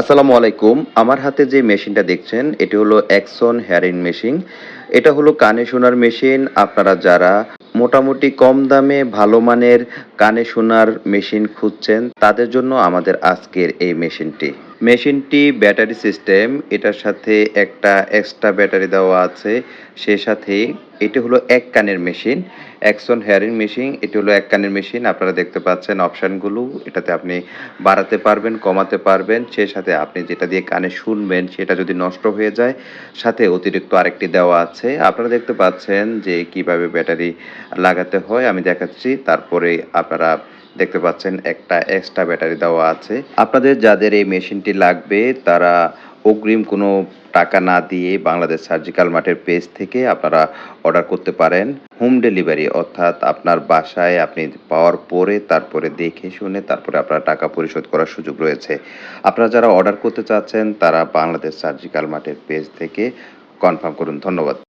আসসালামু আলাইকুম। আমার হাতে যে মেশিনটা দেখছেন, এটি হলো অ্যাকসন হেয়ারিং মেশিন এটা হলো কানে শোনার মেশিন। আপনারা যারা মোটামুটি কম দামে ভালো মানের কানে শোনার মেশিন খুঁজছেন, তাদের জন্য আমাদের আজকের এই মেশিনটি। মেশিনটি ব্যাটারি সিস্টেম, এটার সাথে একটা এক্সট্রা ব্যাটারি দেওয়া আছে, সে সাথে এটি হলো এক কানের মেশিন অ্যাকশন হেয়ারিং মেশিন, এটি হলো এক কানের মেশিন, আপনারা দেখতে পাচ্ছেন অপশানগুলো, এটাতে আপনি বাড়াতে পারবেন, কমাতে পারবেন, সে সাথে আপনি যেটা দিয়ে কানে শুনবেন, সেটা যদি নষ্ট হয়ে যায়, সাথে অতিরিক্ত আরেকটি দেওয়া আছে, আপনারা দেখতে পাচ্ছেন যে কীভাবে ব্যাটারি লাগাতে হয়, আমি দেখাচ্ছি, তারপরে আপনারা দেখতে পাচ্ছেন একটা এক্সট্রা ব্যাটারি দেওয়া আছে। আপনাদের যাদের এই মেশিনটি লাগবে, তারা অগ্রিম কোনো টাকা না দিয়ে বাংলাদেশ সার্জিক্যাল মার্টের পেজ থেকে আপনারা অর্ডার করতে পারেন। হোম ডেলিভারি অর্থাৎ আপনার বাসায় আপনি পাওয়ার পরে, তারপরে দেখে শুনে, তারপরে আপনার টাকা পরিশোধ করার সুযোগ রয়েছে। আপনারা যারা অর্ডার করতে চাচ্ছেন, তারা বাংলাদেশ সার্জিক্যাল মার্টের পেজ থেকে কনফার্ম করুন। ধন্যবাদ।